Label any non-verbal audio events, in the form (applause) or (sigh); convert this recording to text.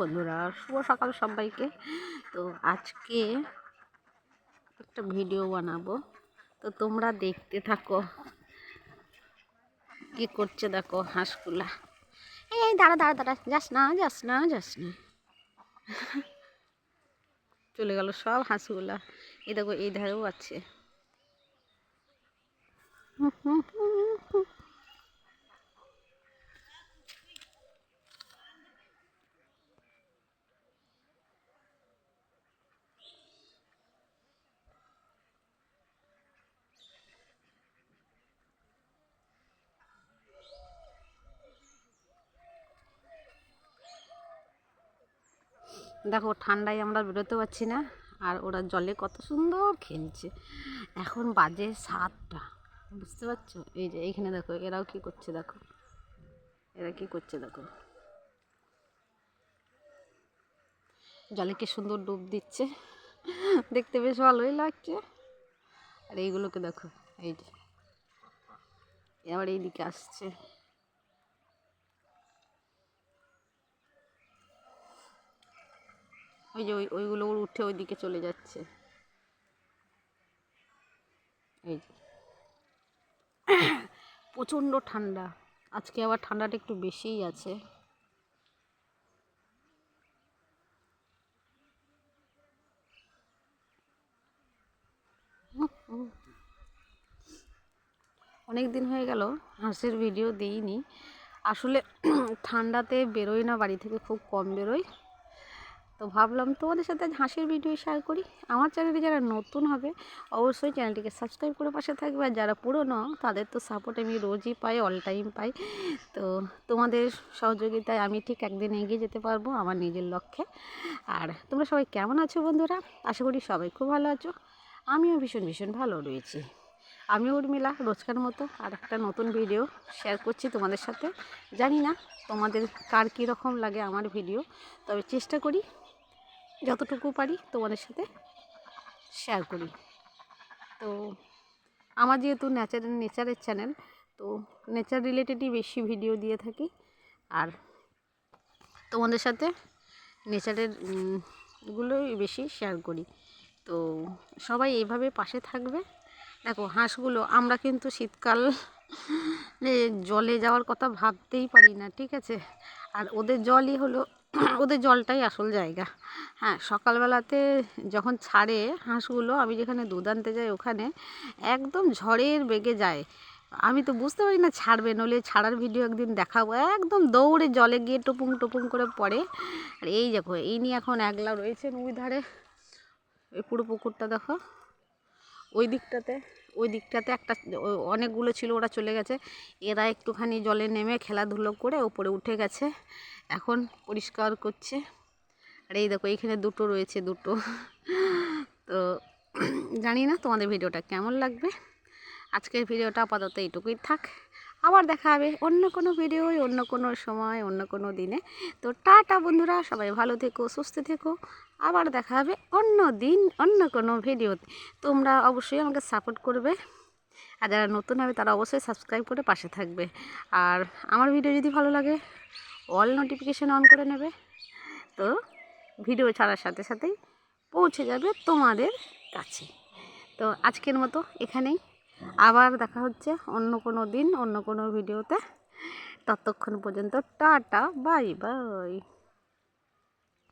বন্ধুরা, শুভ সকাল সবাইকে। তো আজকে একটা ভিডিও বানাবো। তো তোমরা দেখতে থাকো। কি করছে দেখো হাঁসগুলা। এই দাঁড়া দাঁড়া দাঁড়া, যাস না যাস না যাস না। চলে গেল সব হাঁসগুলা। এই দেখো, এই ধারেও আছে। দেখো, ঠান্ডায় আমরা বেরোতে পারছি না, আর ওরা জলে কত সুন্দর খেলছে। এখন বাজে সাতটা, বুঝতে পারছ? এই যে এইখানে দেখো, এরাও কি করছে দেখো। এরা কি করছে দেখো? জলে কি সুন্দর ডুব দিচ্ছে। দেখতে বেশ ভালোই লাগছে। আর এইগুলোকে দেখো, এই যে, এবার এইদিকে আসছে। ওই যে ওই, ওইগুলো উঠে ওইদিকে চলে যাচ্ছে। এই প্রচণ্ড ঠান্ডা। আজকে আবার ঠান্ডাটা একটু বেশিই আছে। অনেক দিন হয়ে গেল, হাঁসের ভিডিও দিইনি। আসলে (clears throat) ঠান্ডাতে বেরোই না, বাড়ি থেকে খুব কম বেরোই। তো ভাবলাম তোমাদের সাথে হাসির ভিডিও শেয়ার করি। আমার চ্যানেলে যারা নতুন হবে, অবশ্যই চ্যানেলটিকে সাবস্ক্রাইব করে পাশে থাকবে। আর যারা পুরনো, তাদের তো সাপোর্ট আমি রোজই পাই অল টাইম পাই। তো তোমাদের সহযোগিতায় আমি ঠিক একদিন এগিয়ে যেতে পারব আমার নিজের লক্ষ্যে। আর তোমরা সবাই কেমন আছো বন্ধুরা? আশা করি সবাই খুব ভালো আছো। আমিও ভীষণ ভীষণ ভালো রয়েছি। আমি উর্মিলা, রোজকার মতো আর একটা নতুন ভিডিও শেয়ার করছি তোমাদের সাথে। জানি না তোমাদের কার কীরকম লাগে আমার ভিডিও তবে চেষ্টা করি যতটুকু পারি তোমাদের সাথে শেয়ার করি। তো আমার যেহেতু নেচার নেচারের চ্যানেল তো নেচার রিলেটেডই বেশি ভিডিও দিয়ে থাকি। আর তোমাদের সাথে নেচারের গুলোই বেশি শেয়ার করি। তো সবাই এইভাবে পাশে থাকবে। দেখো হাঁসগুলো, আমরা কিন্তু শীতকাল জলে যাওয়ার কথা ভাবতেই পারি না, ঠিক আছে? আর ওদের জলই হলো ওদের জলটাই আসল জায়গা। হ্যাঁ সকালবেলাতে যখন ছাড়ে হাঁসগুলো, আমি যেখানে দুধ আনতে যাই ওখানে, একদম ঝড়ের বেগে যায়। আমি তো বুঝতে পারি না ছাড়বে নলে ছাড়ার ভিডিও একদিন দেখাবো। একদম দৌড়ে জলে গিয়ে টুপুং টুপুং করে পড়ে। আর এই দেখো, এই নিয়ে এখন একলা রয়েছেন ওই ধারে ওই পুরো পুকুরটা দেখো। ওই দিকটাতে ওই দিকটাতে একটা অনেকগুলো ছিল, ওরা চলে গেছে। এরা একটুখানি জলে নেমে খেলাধুলো করে ওপরে উঠে গেছে। এখন পরিষ্কার করছে। আর এই দেখো এইখানে দুটো রয়েছে, দুটো। তো জানি না তোমাদের ভিডিওটা কেমন লাগবে। আজকের ভিডিওটা আপাতত এইটুকুই থাক। আবার দেখা হবে অন্য কোনো ভিডিও অন্য কোনো সময়, অন্য কোনো দিনে। তো টাটা বন্ধুরা, সবাই ভালো থেকো, সুস্থ থেকো। আবার দেখা হবে অন্য দিন, অন্য কোনো ভিডিওতে। তোমরা অবশ্যই আমাকে সাপোর্ট করবে। আর যারা নতুন হবে, তারা অবশ্যই সাবস্ক্রাইব করে পাশে থাকবে। আর আমার ভিডিও যদি ভালো লাগে অল নোটিফিকেশান অন করে নেবে। তো ভিডিও ছাড়ার সাথে সাথেই পৌঁছে যাবে তোমাদের কাছে। তো আজকের মতো এখানেই। আবার দেখা হচ্ছে অন্য কোনো দিন, অন্য কোনো ভিডিওতে ততক্ষণ পর্যন্ত টাটা বাই বাই